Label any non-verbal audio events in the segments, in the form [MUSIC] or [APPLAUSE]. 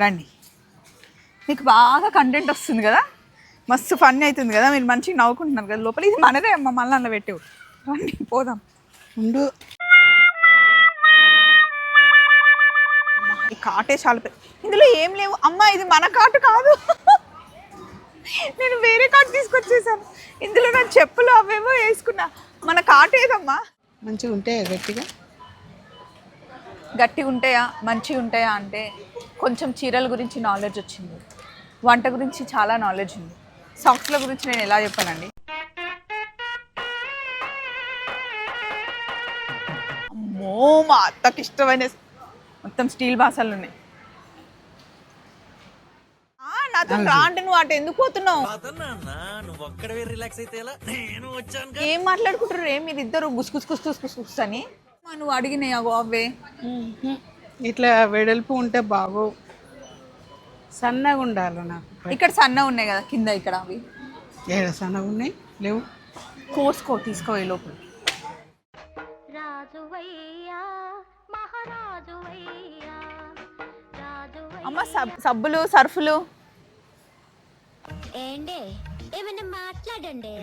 రండి. మీకు బాగా కంటెంట్ వస్తుంది కదా? మస్తు ఫన్ అవుతుంది కదా? మీరు మంచిగా నవ్వుకుంటున్నారు కదా? లోపల ఇది మనదే అమ్మ మళ్ళీ అందులో పెట్టేవు. రండి పోదాం. ఉండు. ఈ కాటే చాలా ఇందులో ఏం లేవు. అమ్మ ఇది మన కాటు కాదు. నేను వేరే కాటు తీసుకొచ్చేసాను. ఇందులో నా చెప్పులు అవేవో వేసుకున్నా. మన కాటు ఏదమ్మా మంచిగా ఉంటాయి గట్టిగా. గట్టిగా ఉంటాయా మంచిగా ఉంటాయా అంటే కొంచెం చీరల గురించి నాలెడ్జ్ వచ్చింది. వంట గురించి చాలా నాలెడ్జ్ ఉంది. సాక్స్ల గురించి నేను ఎలా చెప్పానండి? అమ్మో మా అత్తకి ఇష్టమైన మొత్తం స్టీల్ బాసాలు ఉన్నాయి ఆ, నాతో రా అంటే నువ్వు అటు ఎందుకు పోతున్నావు? ఏం మాట్లాడుకుంటారు ఏం మీరు ఇద్దరు గుస్ గుస్ గుస్ గుస్ గుస్ అని? నువ్వు అడిగినాయి అవే? ఇట్లా వెడల్పు ఉంటే బాగో సన్నగా ఉండాలి నాకు. ఇక్కడ సన్న ఉన్నాయి కదా కింద ఇక్కడ అవి? ఏడ సన్నగా ఉన్నాయి? లేవు. కోసుకో తీసుకో లోపల. రాజువయ్యా మహారాజువయ్యా రాజువయ్యా. అమ్మ సబ్ సబ్బులు సర్ఫులు? ఏండే ఏమైనా మాట్లాడండి?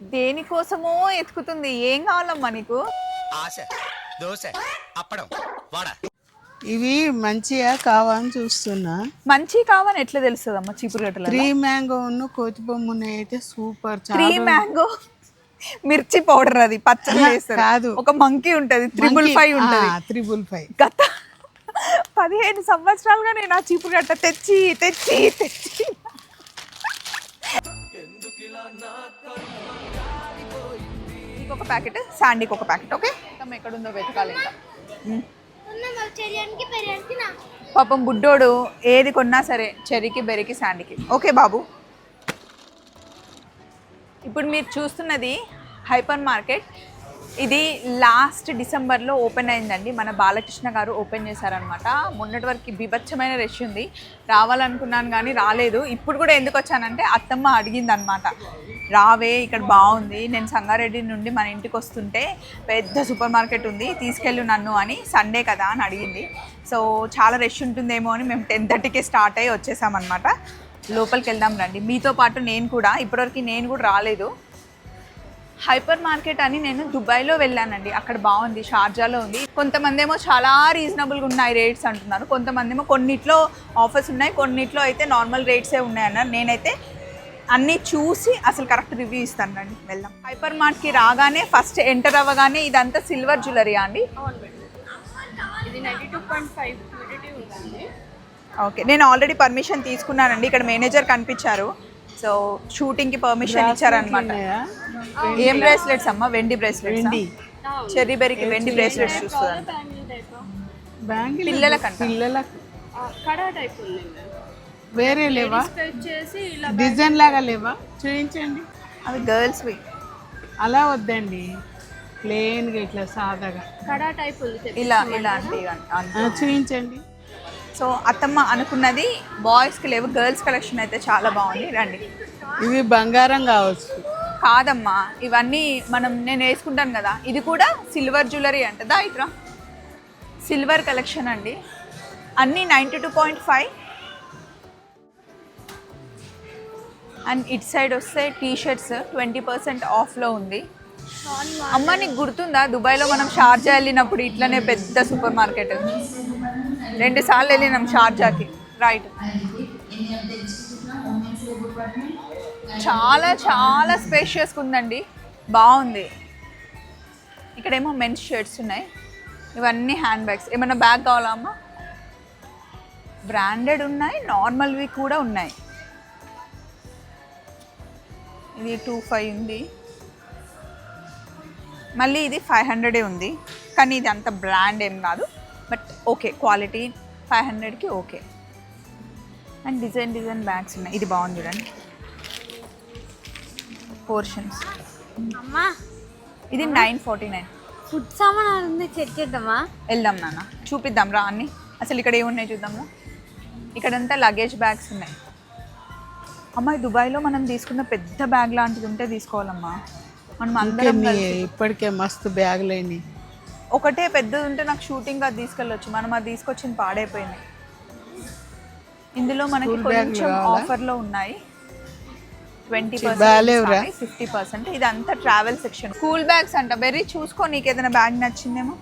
దేనికోసమో ఎతుకుతుంది? ఏం కావాలమ్మా నీకు? ఆశ దోశ అప్పడం వాడ. ఇవి మంచిగా కావాలని చూస్తున్నా. మంచి కావని ఎట్లా తెలుస్తుంది అమ్మ చీపురు గట్టల త్రీ మ్యాంగో ఉన్న కోతి బొమ్మ అయితే సూపర్ త్రీ మ్యాంగో? మిర్చి పౌడర్ అది పచ్చడి ఆహా, వేస్తారు కాదు. ఒక మంకీ ఉంటది త్రిబుల్ ఫైవ్ ఉంటది. Triple five. గత పదిహేను సంవత్సరాలుగా నేను ఆ చీపురు గట్ట తెచ్చి తెచ్చి తెచ్చి. ఇంకొక ప్యాకెట్ శాండీకి ఒక ప్యాకెట్ ఓకే? మొత్తం ఎక్కడుందో వెతకాలి ఇంకా. పాపం బుడ్డోడు ఏది కొన్నా సరే చెరికి బెరికి శాండీకి. ఓకే బాబు. ఇప్పుడు మీరు చూస్తున్నది హైపర్ మార్కెట్. ఇది లాస్ట్ డిసెంబర్లో ఓపెన్ అయిందండి. మన బాలకృష్ణ గారు ఓపెన్ చేశారనమాట మొన్నటి వరకు బీభత్సమైన రష్ ఉంది. రావాలనుకున్నాను కానీ రాలేదు. ఇప్పుడు కూడా ఎందుకు వచ్చానంటే అత్తమ్మ అడిగింది అనమాట రావే ఇక్కడ బాగుంది. నేను సంగారెడ్డి నుండి మన ఇంటికి వస్తుంటే పెద్ద సూపర్ మార్కెట్ ఉంది. తీసుకెళ్ళు నన్ను అని సండే కదా అని అడిగింది. సో చాలా రష్ ఉంటుందేమో అని మేము టెన్ థర్టీకే స్టార్ట్ అయ్యి వచ్చేసామన్నమాట. లోపలికి వెళ్దాం రండి. మీతో పాటు నేను కూడా ఇప్పటివరకు నేను కూడా రాలేదు. హైపర్ మార్కెట్ అని నేను దుబాయ్లో వెళ్ళానండి. అక్కడ బాగుంది షార్జాలో ఉంది. కొంతమంది ఏమో చాలా రీజనబుల్గా ఉన్నాయి రేట్స్ అంటున్నారు. కొంతమంది ఏమో కొన్నిట్లో ఆఫర్స్ ఉన్నాయి కొన్నిట్లో అయితే నార్మల్ రేట్సే ఉన్నాయి అన్నారు. నేనైతే అన్నీ చూసి అసలు కరెక్ట్ రివ్యూ ఇస్తాను రండి వెళ్దాం. హైపర్ మార్ట్కి రాగానే ఫస్ట్ ఎంటర్ అవ్వగానే ఇదంతా సిల్వర్ జ్యువెలరీ అండి? ఓకే నేను ఆల్రెడీ పర్మిషన్ తీసుకున్నానండి. ఇక్కడ మేనేజర్ కనిపించారు. సో షూటింగ్కి పర్మిషన్ ఇచ్చారనమాట? ఏం బ్రేస్లెట్స్ అమ్మా? వెండి బ్రేస్లెట్స్ వెండి. చెర్రీ బెరికి వెండి బ్రేస్లెట్స్ చూస్తుంది బ్యాంగిల్ టైప్ బ్యాంగిల్ పిల్లలకంట. పిల్లలకు. కడా టైప్ ఉందండి వేరే లేవా? డిజైన్ లాగా లేవా? చూపించండి అవి గర్ల్స్వి అలా వద్దండి. ప్లెయిన్గా ఇట్లా సాదాగా. కడా టైప్ ఉంది. ఇలా ఇలా అంటే చూపించండి సో అత్తమ్మ అనుకున్నది బాయ్స్కి లేవు గర్ల్స్ కలెక్షన్ అయితే చాలా బాగుంది. రండి. ఇవి బంగారం కావచ్చు. కాదమ్మా ఇవన్నీ మనం నేను వేసుకుంటాను కదా ఇది కూడా సిల్వర్ జ్యువెలరీ అంటదా ఇట్రా. సిల్వర్ కలెక్షన్ అండి. అన్నీ ninety two point five and it side వస్తే టీ షర్ట్స్ ట్వంటీ పర్సెంట్ ఆఫ్లో ఉంది. అమ్మ నీకు గుర్తుందా? దుబాయ్లో మనం షార్జా వెళ్ళినప్పుడు ఇట్లనే పెద్ద సూపర్ మార్కెట్ రెండు సార్లు వెళ్ళినాం షార్జాకి. రైట్ చాలా చాలా స్పేషియస్గా ఉందండి. బాగుంది. ఇక్కడేమో మెన్స్ షర్ట్స్ ఉన్నాయి. ఇవన్నీ హ్యాండ్ బ్యాగ్స్ ఏమైనా బ్యాగ్ కావాలా అమ్మా? బ్రాండెడ్ ఉన్నాయి నార్మల్వి కూడా ఉన్నాయి. ఇది టూ ఫైవ్ ఉంది. మళ్ళీ ఇది ఫైవ్ హండ్రెడే ఉంది. కానీ ఇది అంత బ్రాండ్ ఏం కాదు. బట్ ఓకే క్వాలిటీ ఫైవ్ హండ్రెడ్కి okay. And design design bags ఉన్నాయి. ఇది బాగుంది చూడండి. పోర్షన్స్ అమ్మా. ఇది నైన్ ఫార్టీ నైన్. ఫుడ్ సామాన్ ఉంది చెక్ చేద్దామా? వెళ్దాం నాన్న. చూపిద్దాం రా అన్ని. అసలు ఇక్కడ ఏమున్నాయి చూద్దాము ఇక్కడంతా లగేజ్ బ్యాగ్స్ ఉన్నాయి. అమ్మాయి దుబాయ్లో మనం తీసుకున్న పెద్ద బ్యాగ్ లాంటిది ఉంటే తీసుకోవాలమ్మా. మనం అందరం ఇప్పటికే మస్తు బ్యాగులైనవి ఒకటే పెద్దది ఉంటే నాకు షూటింగ్ అది తీసుకెళ్ళొచ్చు. మనం అది తీసుకొచ్చింది పాడైపోయింది. ఇందులో మనకి కొంచెం? ఆఫర్లో ఉన్నాయి. ట్వంటీ? Percent fifty percent. ఇదంతా ట్రావెల్ సెక్షన్ స్కూల్ బ్యాగ్స్ అంట. బెర్రీ చూసుకో నీకు ఏదైనా బ్యాగ్ నచ్చిందేమో.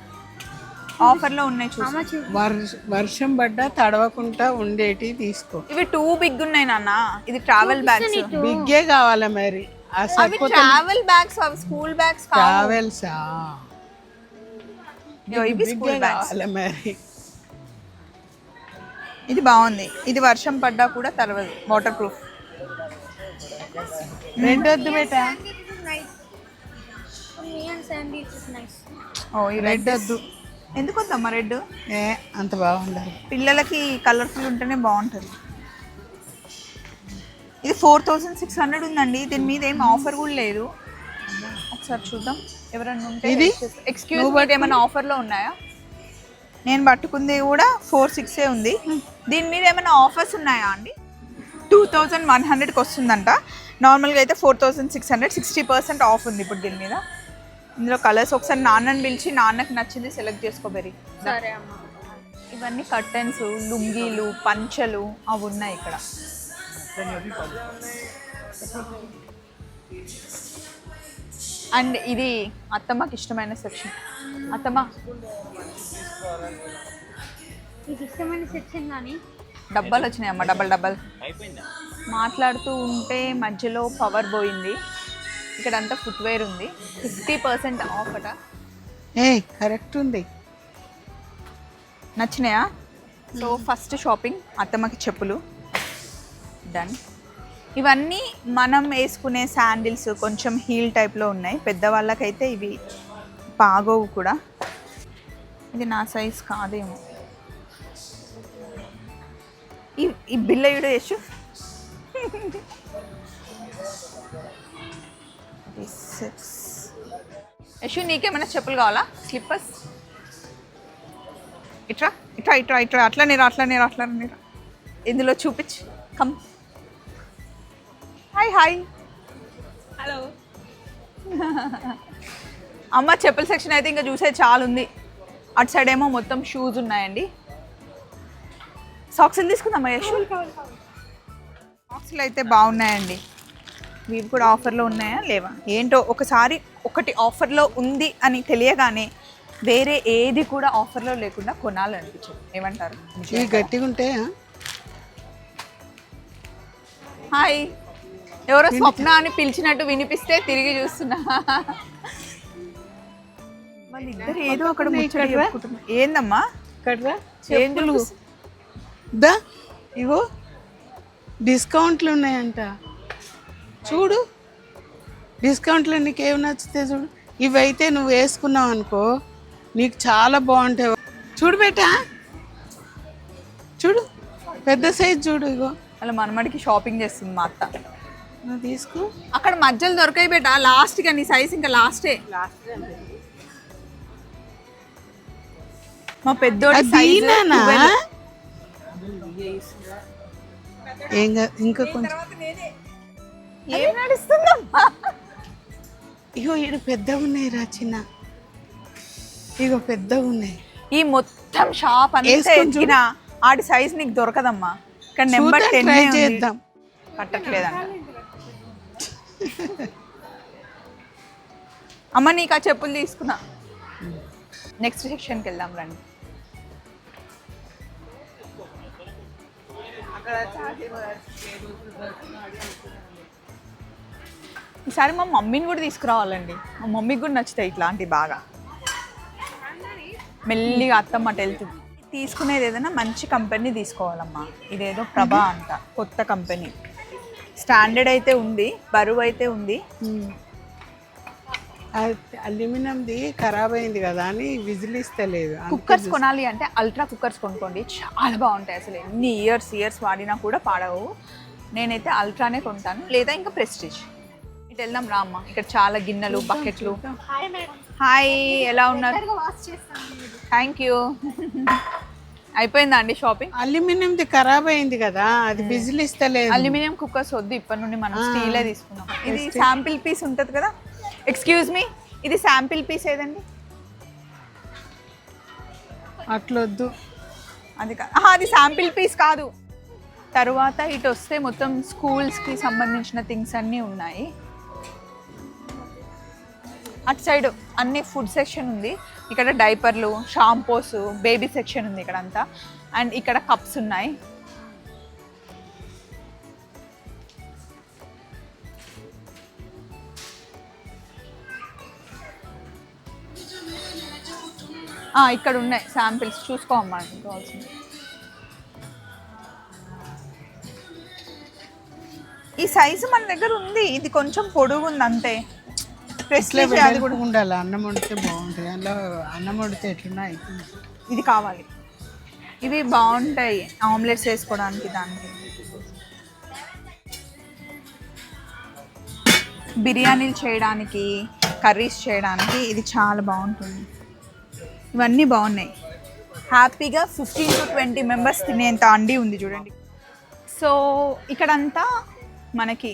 ఆఫర్లో ఉన్నాయి చూసుకో. వర్ష వర్షం పడ్డా తడవకుండా ఉండేటి తీసుకో. ఇవి టూ బిగ్ ఉన్నాయి నాన్న. ఇది ట్రావెల్ బ్యాగ్స్ బిగ్గే కావాలా మరి? అవి ట్రావెల్ బ్యాగ్స్ అవి స్కూల్ బ్యాగ్స్ ట్రావెల్సా ఇవి స్కూల్ బ్యాగ్స్ మరి. ఇది బాగుంది. ఇది వర్షం పడ్డా కూడా తరవదు. వాటర్ ప్రూఫ్ రెడ్ వద్దు బేటా. ఓ ఈ రెడ్ వద్దు. ఎందుకు వద్దమ్మా రెడ్ ఏ అంత బాగుండదు. పిల్లలకి కలర్ఫుల్ ఉంటేనే బాగుంటుంది. ఇది ఫోర్ థౌసండ్ సిక్స్ హండ్రెడ్ ఉందండి. దీని మీద ఏం ఆఫర్ కూడా లేదు. ఒకసారి చూద్దాం. ఎవరన్నా ఉంటే ఇది? ఎక్స్క్యూజ్ మీ ఏమైనా ఆఫర్లో ఉన్నాయా? నేను పట్టుకుంది కూడా ఫోర్ సిక్సే ఉంది. దీని మీద ఏమైనా ఆఫర్స్ ఉన్నాయా అండి? టూ థౌజండ్ వన్ హండ్రెడ్కి వస్తుందంట. నార్మల్గా అయితే four thousand six hundred sixty percent off ఉంది ఇప్పుడు దీని మీద. ఇందులో కలర్స్ ఒకసారి నాన్నని పిలిచి నాన్నకి నచ్చింది సెలెక్ట్ చేసుకోబెరి సరే అమ్మ. ఇవన్నీ కర్టెన్స్ లుంగీలు పంచలు అవి ఉన్నాయి ఇక్కడ. అండ్ ఇది అత్తమ్మకి ఇష్టమైన సెక్షన్. అత్తమ్మ. మీకు ఇష్టమైన సెక్షన్ కానీ? డబ్బాలు వచ్చినాయి అమ్మ డబ్బల్ డబ్బల్ మాట్లాడుతూ ఉంటే మధ్యలో పవర్ పోయింది. ఇక్కడ అంతా ఫుట్వేర్ ఉంది. ఫిఫ్టీ పర్సెంట్ ఆఫ్ అట. ఏ కరెక్ట్ ఉంది. నచ్చినాయా? సో ఫస్ట్ షాపింగ్ అత్తమ్మకి చెప్పులు. డన్ ఇవన్నీ మనం వేసుకునే శాండిల్స్ కొంచెం హీల్ టైప్లో ఉన్నాయి. పెద్దవాళ్ళకైతే ఇవి బాగోవు కూడా. ఇది నా సైజ్ కాదేమో. ఈ ఈ బిల్లయుడు యశు సిక్స్ యశు నీకేమైనా చెప్పులు కావాలా? స్లిప్పర్స్? ఇట్రా ఇట్రా ఇట్రా ఇట్రా. అట్లా నీరా అట్లా నీరా అట్లా నీరా ఇందులో చూపించు. కమ్. హాయ్ హాయ్ హలో అమ్మ చెప్పుల సెక్షన్ అయితే ఇంకా చూసే చాలా ఉంది అటు సైడ్ ఏమో మొత్తం షూస్ ఉన్నాయండి. సాక్స్లు తీసుకుందామా యశు? సాక్స్లు అయితే బాగున్నాయండి. ఇవి కూడా ఆఫర్లో ఉన్నాయా? లేవా? ఏంటో ఒకసారి ఒకటి ఆఫర్లో ఉంది అని తెలియగానే వేరే ఏది కూడా ఆఫర్లో లేకుండా కొనాలనిపించింది. ఏమంటారు? ఇవి గట్టిగా ఉంటాయా హాయ్ ఎవరో స్వప్న అని పిలిచినట్టు వినిపిస్తే తిరిగి చూస్తున్నా. వాళ్ళిద్దరు ఏదో అక్కడ. ఏందమ్మా? ఇక్కడ చూపిస్తు- దా. ఇగో డిస్కౌంట్లు ఉన్నాయంట చూడు. డిస్కౌంట్లు నీకు ఏమి నచ్చితే చూడు. ఇవైతే నువ్వు వేసుకున్నావు అనుకో నీకు చాలా బాగుంటాయి. చూడు బేటా. చూడు. పెద్ద సైజ్ చూడు ఇగో. వాళ్ళ మనమడికి షాపింగ్ చేస్తుంది మా అత్త. నువ్వు తీసుకో. అక్కడ మధ్యలో దొరకాయి బేట లాస్ట్గా నీ సైజ్ ఇంకా లాస్టే మా పెద్దోడి? 12. ఏం ఇంకా కొంచెం. ఏం నడుస్తుందమ్మా? ఇగో ఈడు పెద్దగా ఉన్నాయి రా చిన్న. ఇగో పెద్దగా ఉన్నాయి. ఈ మొత్తం షాప్ అంతా ఎక్కిన ఆడి సైజ్ నీకు దొరకదమ్మా. ఇక్కడ నెంబర్ టెన్ చేద్దాం. పట్టట్లేదంట. అమ్మ నీకు ఆ చెప్పులు తీసుకున్నా. నెక్స్ట్ సెక్షన్కి వెళ్దాం రండి. ఈసారి మా మమ్మీని కూడా తీసుకురావాలండి. మా మమ్మీకి కూడా నచ్చుతాయి ఇట్లాంటివి బాగా. మెల్లిగా అత్తమ్మ అటు వెళ్తుంది తీసుకునేది ఏదైనా మంచి కంపెనీ తీసుకోవాలమ్మా. ఇదేదో ప్రభా అంట కొత్త కంపెనీ స్టాండర్డ్ అయితే ఉంది బరువు అయితే ఉంది. అల్యూమినియంది ఖరాబ్ అయింది కదా అని విజిల్ ఇస్తలేదు. కుక్కర్స్ కొనాలి అంటే అల్ట్రా కుక్కర్స్ కొనుక్కోండి చాలా బాగుంటాయి అసలు. ఎన్ని ఇయర్స్ ఇయర్స్ వాడినా కూడా పాడవు. నేనైతే అల్ట్రానే కొంటాను లేదా ఇంకా ప్రెస్టీజ్. ఇటు వెళ్దాం రా అమ్మ. ఇక్కడ చాలా గిన్నెలు బకెట్లు. హాయ్ ఎలా ఉన్నారు? Thank you. అయిపోయిందా అండి షాపింగ్? అల్యూమినియంది ఖరాబ్ అయింది కదా అది విజిల్ ఇస్తలేదు. అల్యూమినియం కుక్కర్స్ వద్దు ఇప్పటి నుండి మనం స్టీలే తీసుకున్నాం ఇది శాంపిల్ పీస్ ఉంటుంది కదా? ఎక్స్క్యూజ్ మీ ఇది శాంపిల్ పీస్ ఏదండి? అట్లొద్దు. అది అది శాంపిల్ పీస్ కాదు. తర్వాత ఇటు వస్తే మొత్తం స్కూల్స్కి సంబంధించిన థింగ్స్ అన్నీ ఉన్నాయి. అటు సైడ్ అన్ని ఫుడ్ సెక్షన్ ఉంది. ఇక్కడ డైపర్లు షాంపూస్ బేబీ సెక్షన్ ఉంది ఇక్కడ అంతా అండ్ ఇక్కడ కప్స్ ఉన్నాయి. ఇక్కడ ఉన్నాయి శాంపిల్స్ చూసుకోమ్మా కావాల్సింది. ఈ సైజు మన దగ్గర ఉంది. ఇది కొంచెం పొడుగు ఉంది అంతే. ప్రెస్టీజ్ అది కూడా ఉండాలి. అన్నం వండితే బాగుంటుంది. అందులో అన్నం వండితే ఎట్లున్నా అవుతుంది ఇది కావాలి. ఇవి బాగుంటాయి. ఆమ్లెట్స్ వేసుకోవడానికి దానికి. బిర్యానీలు చేయడానికి కర్రీస్ చేయడానికి ఇది చాలా బాగుంటుంది. ఇవన్నీ బాగున్నాయి. హ్యాపీగా ఫిఫ్టీన్ టు ట్వంటీ మెంబర్స్ తినేంత అండి ఉంది చూడండి. సో ఇక్కడంతా మనకి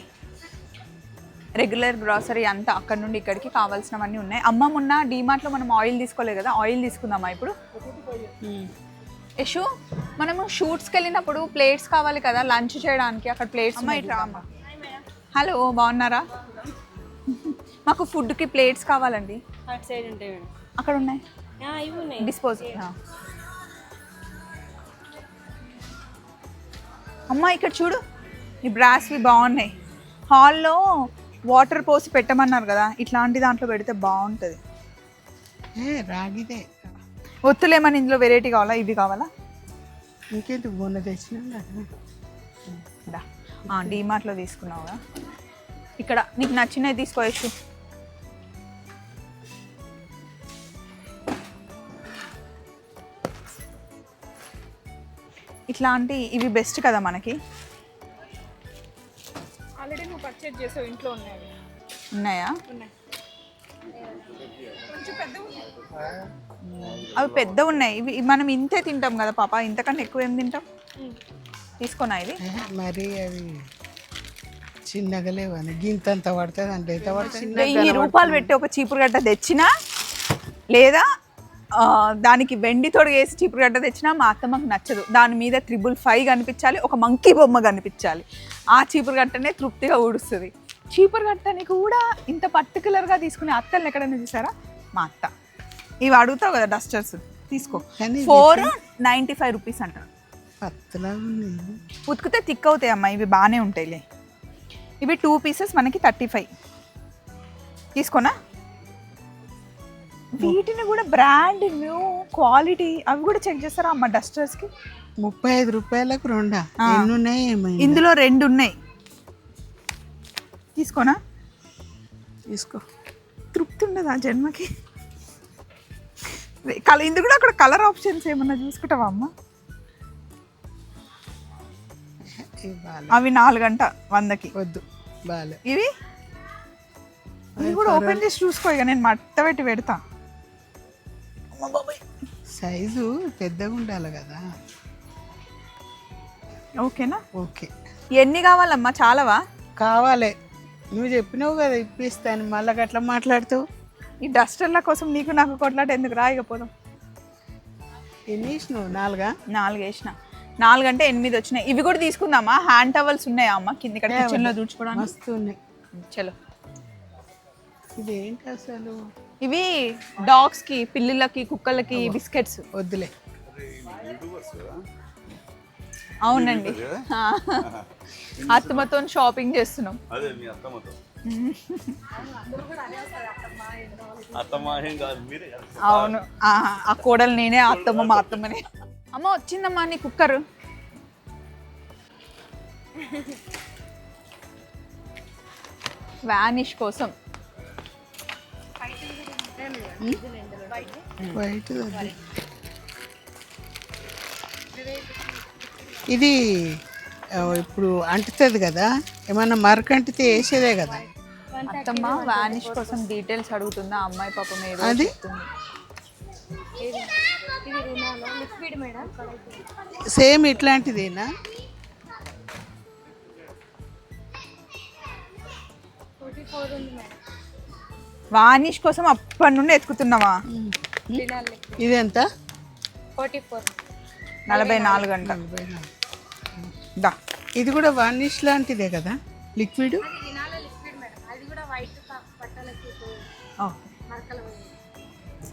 రెగ్యులర్ గ్రాసరీ అంతా అక్కడ నుండి ఇక్కడికి కావాల్సినవన్నీ ఉన్నాయి. అమ్మ మొన్న డీమార్ట్లో మనం ఆయిల్ తీసుకోలేదు కదా ఆయిల్ తీసుకుందామా ఇప్పుడు? యశు మనము షూట్స్కి వెళ్ళినప్పుడు ప్లేట్స్ కావాలి కదా లంచ్ చేయడానికి అక్కడ ప్లేట్స్ అమ్మ హలో బాగున్నారా? మాకు ఫుడ్కి ప్లేట్స్ కావాలండి. అక్కడ ఉన్నాయి. ఆ, ఇవి ఉన్నాయి. డిస్పోజ్ అమ్మ ఇక్కడ చూడు. ఈ బ్రాస్వి బాగున్నాయి. హాల్లో వాటర్ పోసి పెట్టమన్నారు కదా ఇట్లాంటి దాంట్లో పెడితే బాగుంటుంది. ఏ రాగిదే. ఒత్తులేమని ఇందులో వెరైటీ కావాలా? ఇవి కావాలా? ఇంకేంటి మొన్న తెచ్చినా డీమార్ట్లో తీసుకున్నావుగా. ఇక్కడ నీకు నచ్చినవి తీసుకోవచ్చు ఇట్లాంటి ఇవి బెస్ట్ కదా మనకి. పర్చేజ్ చేసావు ఇంట్లో ఉన్నాయి. ఉన్నాయా? ఉన్నాయి. అవి పెద్ద ఉన్నాయి. ఇవి మనం ఇంతే తింటాం కదా పాప. ఇంతకన్నా ఎక్కువ ఏం తింటాం? తీసుకోనా ఇది? మరి అవి చిన్నగా లేవని గింతంత పడుతుంది అంటే ఎంత పడుతుంది వెయ్యి రూపాయలు పెట్టి ఒక చీపురు గడ్డ తెచ్చినా లేదా దానికి వెండి తొడుగు వేసి చీపురు గడ్డ తెచ్చినా మా అత్తమ్మకు నచ్చదు. దాని మీద త్రిబుల్ ఫైవ్ కనిపించాలి ఒక మంకీ బొమ్మ కనిపించాలి. ఆ చీపురు గట్టనే తృప్తిగా ఊడుస్తుంది. చీపురు గట్టని కూడా ఇంత పర్టికులర్గా తీసుకునే అత్తల్ని ఎక్కడైనా చూసారా? మా అత్త. ఇవి అడుగుతావు కదా డస్టర్స్? తీసుకో. ఫోర్ నైంటీ ఫైవ్ రూపీస్ అంటారు ఉతికితే థిక్ అవుతాయి అమ్మా ఇవి బాగానే ఉంటాయిలే. ఇవి టూ పీసెస్ మనకి థర్టీ ఫైవ్. తీసుకోనా? వీటిని కూడా బ్రాండ్ న్యూ క్వాలిటీ అవి కూడా చెక్ చేస్తారా అమ్మ డస్టర్స్కి ముప్పై ఐదు రూపాయలకు రెండా? ఉన్నాయి ఇందులో రెండు ఉన్నాయి తీసుకోనా? తీసుకో. తృప్తి ఉండదు ఆ జన్మకి? కల ఇందు కూడా అక్కడ కలర్ ఆప్షన్స్ ఏమన్నా చూసుకుంటావా అమ్మ? అవి నాలుగంట వందకి. వద్దు బాలే. ఇవి? ఇవి కూడా ఓపెన్ చేసి చూసుకో ఇక నేను మట్ట పెట్టి పెడతా. అమ్మ బాబాయ్. సైజు పెద్దగా ఉండాలి కదా. ఓకేనా? ఓకే. ఎన్ని కావాలమ్మా? చాలావా? కావాలి. నువ్వు చెప్పినావు కదా ఇప్పిస్తాను. మళ్ళీ అట్లా మాట్లాడుతావు ఈ డస్టర్ల కోసం నీకు నాకు కొట్లాట ఎందుకు రాయకపోదాం ఎన్ని ఇచ్చినావు నాలుగా? నాలుగు వేసిన. నాలుగు అంటే ఎనిమిది వచ్చినాయి. ఇవి కూడా తీసుకుందామా? హ్యాండ్ టవల్స్ ఉన్నాయా అమ్మ? కింద కిచెన్లో దూడ్చుకోవడానికి? మస్తు ఉన్నాయి. చలో. ఇదేంటి అసలు? ఇవి డాగ్స్కి పిల్లులకి కుక్కలకి బిస్కెట్స్. వద్దులే. అవునండి. ఆ. అత్తమ్మతో షాపింగ్ చేస్తున్నాం. అదే మీ అత్తమ్మతో. అత్తమ్మ ఏం కాదు మీరే కదా. అవును. ఆ, కోడలు నేనే అత్తమ్మ మా అత్తమ్మనే. అమ్మ వచ్చిందమ్మా నీ కుక్కర్. వానిష్ కోసం. వైట్ ఇది ఇప్పుడు అంటుతుంది కదా ఏమన్నా మరకంటితే వేసేదే కదా. అత్తమ్మ వానిష్ కోసం డీటెయిల్స్ అడుగుతుందా? అమ్మాయి పాపం ఏదో అది? సేమ్ ఇట్లాంటిదేనా? ఫోర్ ఉంది మేడం వానిష్ కోసం అప్పటి నుండి ఎత్తుకుతున్నావా? ఇది ఎంత? Forty four. నలభై నాలుగు గంట దా. ఇది కూడా వార్నిష్ లాంటిదే కదా? లిక్విడ్? అది వినాల లిక్విడ్ మేడం. అది కూడా వైట్ బట్టలకి ఓ. మరకలు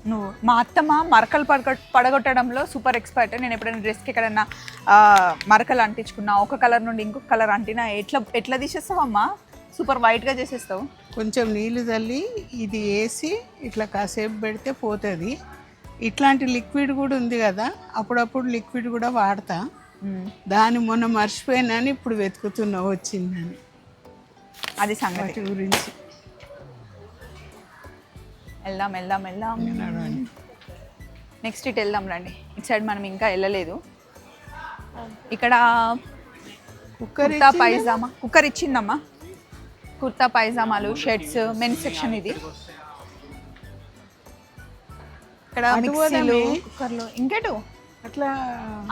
నువ్వు మా అత్తమ్మ మరకలు పడగ పడగొట్టడంలో సూపర్ ఎక్స్పర్ట్. నేను ఎప్పుడైనా డ్రెస్కి ఎక్కడైనా ఆ, మరకలు అంటించుకున్నా ఒక కలర్ నుండి ఇంకొక కలర్ అంటినా ఎట్లా ఎట్లా తీసేస్తావమ్మా? సూపర్ వైట్గా చేసేస్తావు. కొంచెం నీళ్ళు చల్లి ఇది వేసి ఇట్లా కాసేపు పెడితే పోతుంది. ఇట్లాంటి లిక్విడ్ కూడా ఉంది కదా అప్పుడప్పుడు లిక్విడ్ కూడా వాడతా. దాన్ని మొన్న మర్చిపోయినాను ఇప్పుడు వెతుకుతున్నా వచ్చిందని. అది సంగతి. గురించి. వెళ్దాం వెళ్దాం వెళ్దాం. నెక్స్ట్ ఇటు వెళ్దాం రండి. ఇటు సైడ్ మనం ఇంకా వెళ్ళలేదు. ఇక్కడ కుక్కర్ పైజామా? కుక్కర్ ఇచ్చిందమ్మా కుర్తా పైజామాలు షర్ట్స్ మెన్స్ సెక్షన్ ఇది. ఇక్కడ మిక్సీలు. కుక్కర్లు ఇంకెటు? అట్లా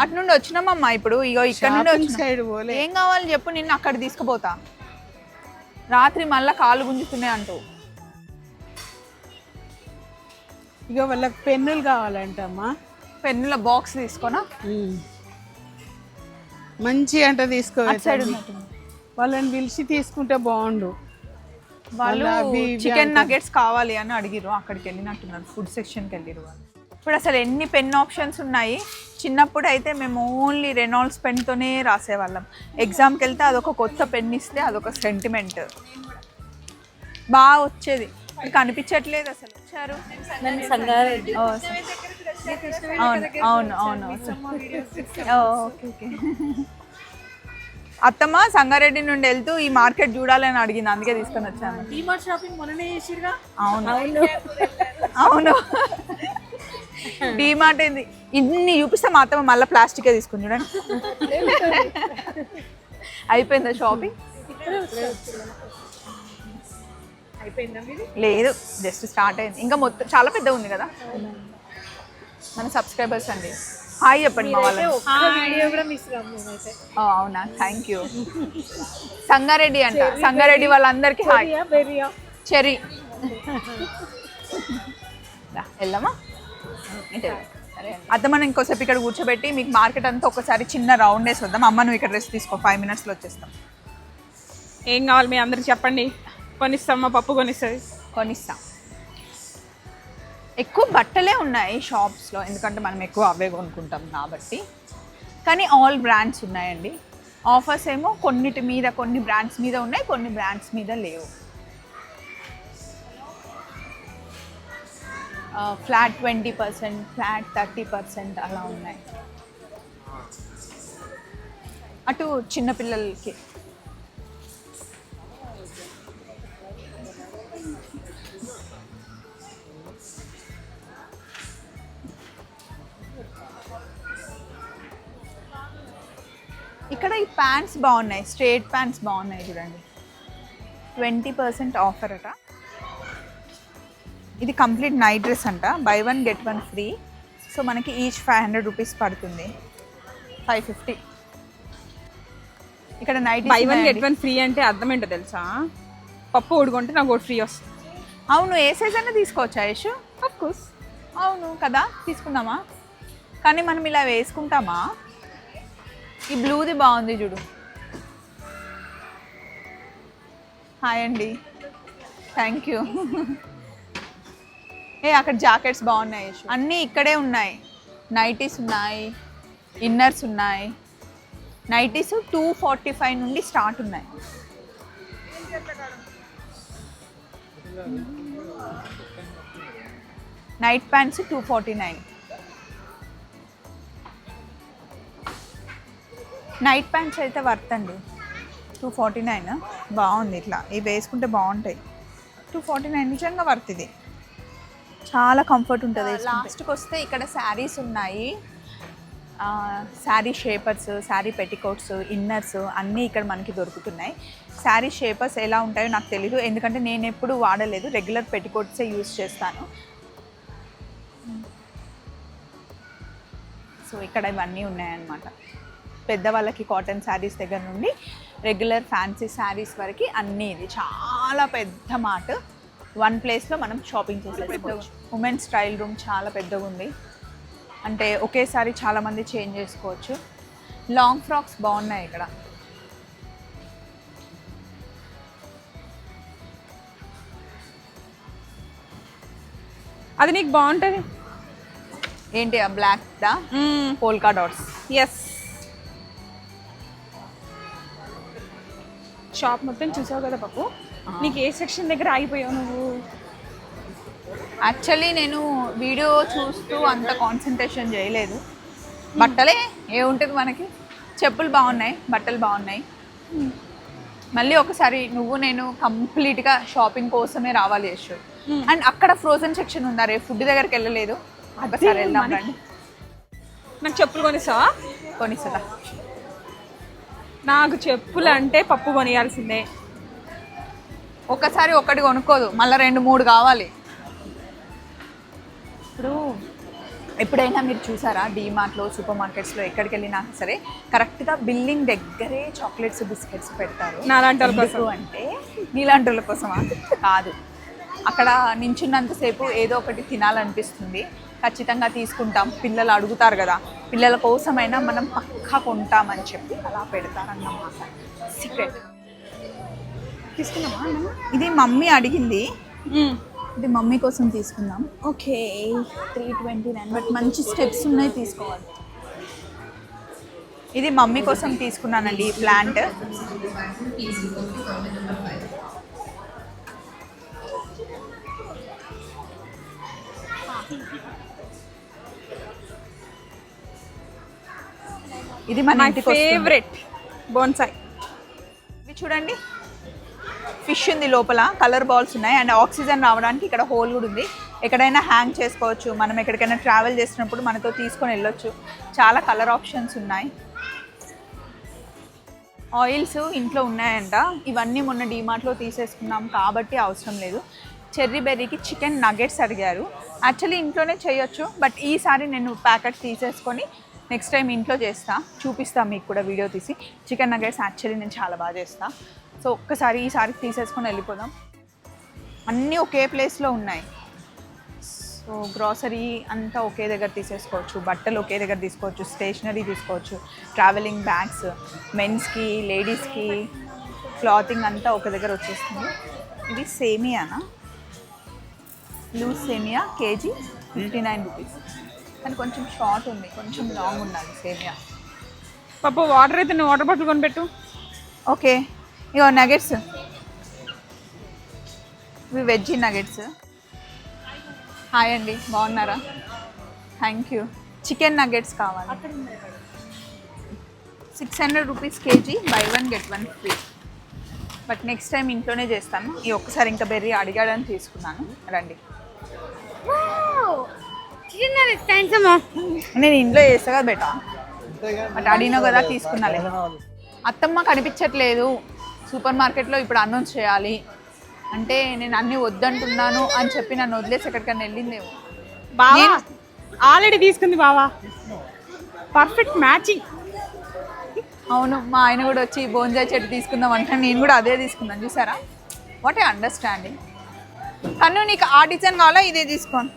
అటు నుండి వచ్చినామమ్మా ఇప్పుడు. ఇగో ఇక్కడ నుండి వచ్చినాం. ఏం కావాలి చెప్పు నిన్ను అక్కడ తీసుకుపోతా. రాత్రి మళ్ళా కాలు గుంజుతున్నాయి అంటూ. ఇక వాళ్ళకి పెన్నులు కావాలంటమ్మా. పెన్నుల బాక్స్ తీసుకొనా? మంచి అంట అటు సైడ్ ఉన్నట్టుంది. వాళ్ళని పిలిచి తీసుకుంటే బాగుండు. వాళ్ళు చికెన్. నగెట్స్ కావాలి అని అడిగిరు అక్కడికి వెళ్ళినట్టున్నారు. ఫుడ్ సెక్షన్కి వెళ్ళిరు వాళ్ళు. ఇప్పుడు అసలు ఎన్ని పెన్ ఆప్షన్స్ ఉన్నాయి? చిన్నప్పుడు అయితే మేము ఓన్లీ రెనాల్డ్స్ పెన్తోనే రాసేవాళ్ళం. ఎగ్జామ్కి వెళ్తే అదొక కొత్త పెన్ ఇస్తే అదొక సెంటిమెంట్ బాగా వచ్చేది. మీకు అనిపించట్లేదు అసలు? వచ్చారు. అవును అవును [LAUGHS] అవును ఓకే ఓకే. అత్తమ్మ సంగారెడ్డి నుండి వెళ్తూ ఈ మార్కెట్ చూడాలని అడిగింది. అందుకే తీసుకొని వచ్చాను. డిమార్ట్ షాపింగ్ మొన్ననే చేసిరుగా అవును. అవును. డిమార్ట్ ఏంది? ఇన్ని చూపిస్తే మా అత్తమ్మ మళ్ళీ ప్లాస్టికే తీసుకుని చూడండి. అయిపోయిందా షాపింగ్? లేదు జస్ట్ స్టార్ట్ అయింది. ఇంకా మొత్తం చాలా పెద్ద ఉంది కదా? మన సబ్స్క్రైబర్స్ అండి. హాయ్ చెప్పండి మా వాళ్ళని వీడియో కూడా మిస్ కాదు మేమైతే. ఓ, అవునా? థ్యాంక్ యూ సంగారెడ్డి అంట. సంగారెడ్డి వాళ్ళందరికీ హాయ్. బెరియా చెరీ అండి. అత్త మనం ఇంకోసేపు ఇక్కడ కూర్చోబెట్టి మీకు మార్కెట్ అంతా ఒకసారి చిన్న రౌండ్ వేసి వద్దాం. అమ్మ నువ్వు ఇక్కడ రెస్ట్ తీసుకో. ఫైవ్ మినిట్స్లో వచ్చేస్తాం. ఏం కావాలి మీ అందరికి చెప్పండి. కొనిస్తాం మా పప్పు కొనిస్తుంది. కొనిస్తాం. ఎక్కువ బట్టలే ఉన్నాయి షాప్స్లో. ఎందుకంటే మనం ఎక్కువ అవే కొనుక్కుంటాం కాబట్టి. కానీ ఆల్ బ్రాండ్స్ ఉన్నాయండి. ఆఫర్స్ ఏమో కొన్నిటి మీద కొన్ని బ్రాండ్స్ మీద ఉన్నాయి కొన్ని బ్రాండ్స్ మీద లేవు. Flat twenty percent flat thirty percent అలా ఉన్నాయి. అటు చిన్నపిల్లలకి ఇక్కడ ఈ ప్యాంట్స్ బాగున్నాయి స్ట్రేట్ ప్యాంట్స్ బాగున్నాయి చూడండి. ట్వంటీ పర్సెంట్ ఆఫర్ అట. ఇది కంప్లీట్ నైట్ డ్రెస్ అంట buy one get one free so మనకి ఈచ్ ఫైవ్ హండ్రెడ్ రూపీస్ పడుతుంది. ఫైవ్ ఫిఫ్టీ ఇక్కడ night buy one get one free అంటే అర్థం ఏంటో తెలుసా? పప్పు ఉడుకుంటే నాకు ఒకటి ఫ్రీ వస్తుంది. అవును ఏ సైజ్ అయినా తీసుకోవచ్చా యశు? ఆఫ్ కోర్స్ అవును కదా తీసుకుందామా? కానీ మనం ఇలా వేసుకుంటామా? ఈ బ్లూది బాగుంది చూడు. హాయ్ అండి. థ్యాంక్ యూ ఏ అక్కడ జాకెట్స్ బాగున్నాయి అన్నీ ఇక్కడే ఉన్నాయి. నైటీస్ ఉన్నాయి ఇన్నర్స్ ఉన్నాయి. నైటీస్ టూ ఫార్టీ ఫైవ్ నుండి స్టార్ట్ ఉన్నాయి. Night pants two forty nine night pants అయితే వర్త్ అండి. టూ ఫార్టీ నైన్ బాగుంది ఇట్లా. ఇవి వేసుకుంటే బాగుంటాయి. టూ ఫార్టీ నైన్ నిజంగా వర్త్ ఇది. చాలా కంఫర్ట్ ఉంటుంది లాస్ట్కి వస్తే ఇక్కడ శారీస్ ఉన్నాయి. Sari shapers sari petticoats inners అన్నీ ఇక్కడ మనకి దొరుకుతున్నాయి. శారీ షేపర్స్ ఎలా ఉంటాయో నాకు తెలీదు. ఎందుకంటే నేను ఎప్పుడు వాడలేదు. రెగ్యులర్ పెట్టికోట్సే యూస్ చేస్తాను. సో ఇక్కడ ఇవన్నీ ఉన్నాయన్నమాట. పెద్దవాళ్ళకి కాటన్ శారీస్ దగ్గర నుండి రెగ్యులర్ ఫ్యాన్సీ శారీస్ వరకు అన్నీ ఇది. చాలా పెద్ద మార్ట్ వన్ ప్లేస్లో మనం షాపింగ్ చేసేసుకోవచ్చు. ఉమెన్స్ స్టైల్ రూమ్ చాలా పెద్దగా ఉంది. అంటే ఒకేసారి చాలామంది చేంజ్ చేసుకోవచ్చు. లాంగ్ ఫ్రాక్స్ బాగున్నాయి ఇక్కడ. అది నీకు బాగుంటుంది. ఏంటి ఆ బ్లాక్ దా? పోల్కా డాట్స్ ఎస్ షాప్ మొత్తం చూసావు కదా పప్పు నీకు ఏ సెక్షన్ దగ్గర ఆగిపోయావు నువ్వు? యాక్చువల్లీ నేను వీడియో చూస్తూ అంత కాన్సన్ట్రేషన్ చేయలేదు. బట్టలే ఏముంటుంది మనకి? చెప్పులు బాగున్నాయి బట్టలు బాగున్నాయి. మళ్ళీ ఒకసారి నువ్వు నేను కంప్లీట్గా షాపింగ్ కోసమే రావాలి యశు అండ్ అక్కడ ఫ్రోజన్ సెక్షన్ ఉందా? రే ఫుడ్ దగ్గరికి వెళ్ళలేదు. ఒకసారి వెళ్దాం రండి. నాకు చెప్పులు కొనిస్తావా? కొనిస్తుందా నాకు చెప్పులు అంటే పప్పు కొనియాల్సిందే. ఒక్కసారి ఒక్కటి కొనుక్కోదు మళ్ళీ రెండు మూడు కావాలి. ఇప్పుడు ఎప్పుడైనా మీరు చూసారా డీమార్ట్లో సూపర్ మార్కెట్స్లో ఎక్కడికి వెళ్ళినా సరే కరెక్ట్గా బిల్డింగ్ దగ్గరే చాక్లెట్స్ బిస్కెట్స్ పెడతారు. నాలాంటి వాళ్ళ కోసం. అంటే నీలాంటి వాళ్ళ కోసమా? కాదు. అక్కడ నించున్నంతసేపు ఏదో ఒకటి తినాలనిపిస్తుంది. ఖచ్చితంగా తీసుకుంటాం. పిల్లలు అడుగుతారు కదా పిల్లల కోసమైనా మనం పక్కా కొంటామని చెప్పి అలా పెడతారన్నమాట. సీక్రెట్ తీసుకున్నామా? ఇది మమ్మీ అడిగింది. ఇది మమ్మీ కోసం తీసుకుందాం. Okay three twenty nine but మంచి స్టెప్స్ ఉన్నాయి తీసుకోవాలి. ఇది మమ్మీ కోసం తీసుకున్నానండి ఈ ప్లాంట్ ఇది మన. ఫేవరెట్ బోన్సాయ్ ఇవి చూడండి. ఫిష్ ఉంది లోపల కలర్ బాల్స్ ఉన్నాయి అండ్ ఆక్సిజన్ రావడానికి ఇక్కడ హోల్ కూడా ఉంది. ఎక్కడైనా హ్యాంగ్ చేసుకోవచ్చు. మనం ఎక్కడికైనా ట్రావెల్ చేసినప్పుడు మనతో తీసుకొని వెళ్ళొచ్చు. చాలా కలర్ ఆప్షన్స్ ఉన్నాయి. ఆయిల్స్ ఇంట్లో ఉన్నాయంట. ఇవన్నీ మొన్న డీమార్ట్లో తీసేసుకున్నాం కాబట్టి అవసరం లేదు. చెర్రీ బెర్రీకి చికెన్ నగెట్స్ అడిగారు. యాక్చువల్లీ ఇంట్లోనే చేయొచ్చు బట్ ఈసారి నేను ప్యాకెట్ తీసేసుకొని నెక్స్ట్ టైం ఇంట్లో చేస్తా. చూపిస్తా మీకు కూడా వీడియో తీసి. చికెన్ నగెట్స్ యాక్చువల్లీ నేను చాలా బాగా చేస్తా. సో ఒక్కసారి ఈసారి తీసేసుకొని వెళ్ళిపోదాం. అన్నీ ఒకే ప్లేస్లో ఉన్నాయి. సో గ్రాసరీ అంతా ఒకే దగ్గర తీసేసుకోవచ్చు. బట్టలు ఒకే దగ్గర తీసుకోవచ్చు. స్టేషనరీ తీసుకోవచ్చు. ట్రావెలింగ్ బ్యాగ్స్ మెన్స్కి లేడీస్కి క్లాతింగ్ అంతా ఒక దగ్గర వచ్చేస్తుంది. ఇది సేమియానా? లూజ్ సేమియా కేజీ ఫిఫ్టీ నైన్ రూపీస్ కానీ కొంచెం షార్ట్ ఉంది కొంచెం లాంగ్ ఉండాలి సేమియా. పప్పు వాటర్ అయితే నువ్వు వాటర్ బాటిల్ కొనిపెట్టు. ఓకే ఇగో నగెట్స్ ఇవి వెజ్ నగెట్స్ హాయ్ అండి బాగున్నారా? థ్యాంక్ యూ చికెన్ నగెట్స్ కావాలి. Six hundred rupees KG buy one get one free but next time ఇంట్లోనే చేస్తాను. ఈ ఒక్కసారి ఇంకా బెర్రీ అడిగాడని తీసుకున్నాను. రండి. చిన్నది థ్యాంక్స్ అమ్మా. నేను ఇంట్లో చేస్తా కదా బెటా. బట్ అడిగినా కదా తీసుకున్నాలే. అత్తమ్మ కనిపించట్లేదు. సూపర్ మార్కెట్లో ఇప్పుడు అనౌన్స్ చేయాలి. అంటే నేను అన్నీ వద్దంటున్నాను అని చెప్పి నన్ను వదిలేసి ఎక్కడికైనా వెళ్ళిందేమో. బావా ఆల్రెడీ తీసుకుంది బావా. పర్ఫెక్ట్ మ్యాచింగ్ అవును మా ఆయన కూడా వచ్చి బోంజాయి చెట్టు తీసుకుందాం అంటే నేను కూడా అదే తీసుకున్నాను. చూసారా? వాట్ ఏ అండర్స్టాండింగ్ కన్ను నీకు ఆ డిజైన్ కావాలా ఇదే తీసుకోండి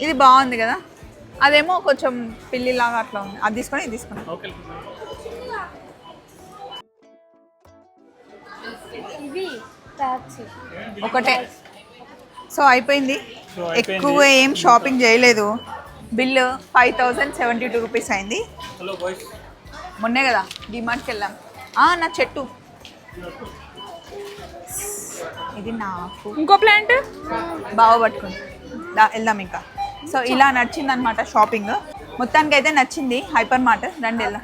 ఇది బాగుంది కదా? అదేమో కొంచెం పిల్లిలాగా అట్లా ఉంది. అది తీసుకొని ఇది తీసుకుని. ఒకటే. సో అయిపోయింది. ఎక్కువ ఏం షాపింగ్ చేయలేదు. Bill five thousand seventy two rupees అయింది. మొన్నే కదా డిమార్ట్కి వెళ్ళాం. ఆ, నా చెట్టు. ఇది నాకు. ఇంకో ప్లాంట్? బాగా పట్టుకుంది. దా వెళ్దాం ఇంకా. సో ఇలా నచ్చింది అనమాట షాపింగ్. మొత్తానికి అయితే నచ్చింది హైపర్ మార్ట్. రండి వెళ్దాం.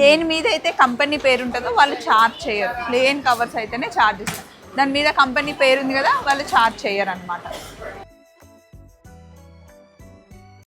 దేని మీద అయితే కంపెనీ పేరు ఉంటుందో వాళ్ళు చార్జ్ చేయరు. ప్లేన్ కవర్స్ అయితేనే చార్జ్ ఇస్తారు దాని మీద కంపెనీ పేరు ఉంది కదా వాళ్ళు చార్జ్ చేయరు అనమాట